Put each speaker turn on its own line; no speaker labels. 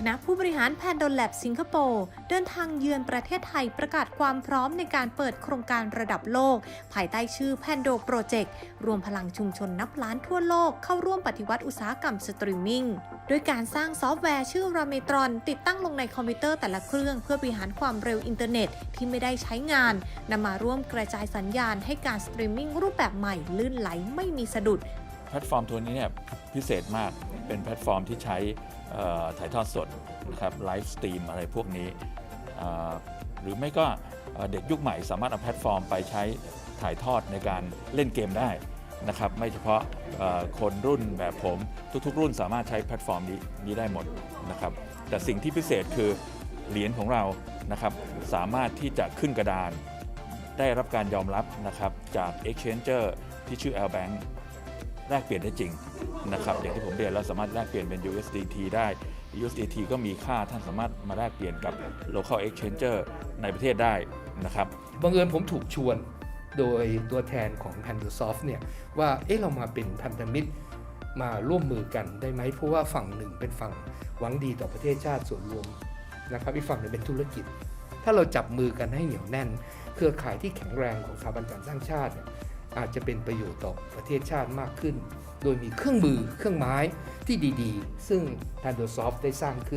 คณะผู้บริหารแพนโดแลบสิงคโปร์เดินทางเยือนประเทศไทยประกาศความพร้อมในการเปิดโครงการระดับโลก ภายใต้ชื่อแพนโดโปรเจกต์รวมพลังชุมชนนับล้านทั่วโลกเข้าร่วมปฏิวัติอุตสาหกรรมสตรีมมิ่งด้วยการสร้างซอฟต์แวร์ชื่อราเมตรอนติดตั้งลงในคอมพิวเตอร์แต่ละเครื่อง เพื่อบริหารความเร็วอินเทอร์เน็ตที่ไม่ได้ใช้งานนำมาร่วมกระจายสัญญาณให้การสตรีมมิ่งรูปแบบใหม่ลื่นไหลไม่มีสะดุด
แพลตฟอร์มตัวนี้เนี่ยพิเศษมาก เป็นแพลตฟอร์มที่ใช้ถ่ายทอดสดนะครับไลฟ์สตรีมอะไรพวกนี้ หรือไม่ก็เด็กยุคใหม่สามารถเอาแพลตฟอร์มไปใช้ถ่ายทอดในการเล่นเกมได้นะครับไม่เฉพาะคนรุ่นแบบผมทุกๆ รุ่นสามารถใช้แพลตฟอร์มนี้นี้ได้หมดนะครับแต่สิ่งที่พิเศษคือเหรียญของเรานะครับสามารถที่จะขึ้นกระดาน ได้รับการยอมรับนะครับจาก Exchanger ที่ชื่อ L Bank แลกเปลี่ยนได้จริง นะครับอย่างที่ผมเรียนเราสามารถแลกเปลี่ยนเป็น USDT ได้ USDT ก็มีค่าท่านสามารถมาแลกเปลี่ยนกับ local exchanger ในประเทศได้นะครับ
บังเอิญผมถูกชวนโดยตัวแทนของ p a n d a s o f t เนี่ยว่าเอ๊ะเรามาเป็นพันธมิตรมาร่วมมือกันได้ไหมเพราะว่าฝั่งหนึ่งเป็นฝั่งหวังดีต่อประเทศชาติส่วนรวมนะครับอีกฝั่งหนึ่งเป็นธุรกิจ ถ้าเราจับมือกันให้เหนียวแน่น เครือข่ายที่แข็งแรงของสถาบันการสร้างชาติเนี่ย อาจจะเป็นประโยชน์ต่อประเทศชาติมากขึ้น โดยมีเครื่องมือเครื่องไม้ที่ดีๆซึ่ง p a n d a s o f t ได้สร้างขึ้น